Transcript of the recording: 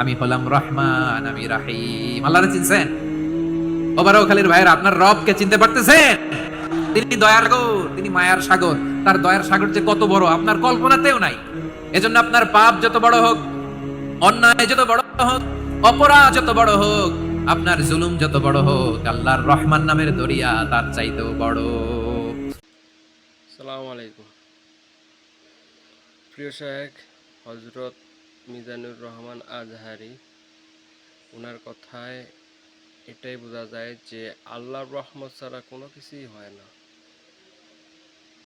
আমি হলাম রহমান, আমি রাহিম। আল্লাহরে চিনছেন? ওবারও খালির ভাইয়ের, আপনার রবকে চিনতে পারতেছেন? তিনি দয়ার সাগর তিনি মায়ার সাগর। তার দয়ার সাগর যে কত বড়, আপনার কল্পনাতেও নাই। এজন্য আপনার পাপ যত বড় হোক, অন্যায় যত বড় হোক, অপরাধ যত বড় হোক, আপনার জুলুম যত বড় হোক, আল্লাহর রহমান নামের দরিয়া তার চাইতেও বড়। সালামু আলাইকুম। প্রিয় শেখ হজরত মিজানুর রহমান আজহারি। ওনার কথায় এটাই বোঝা যায় যে আল্লাহর রহমত ছাড়া কোনো কিছুই হয় না।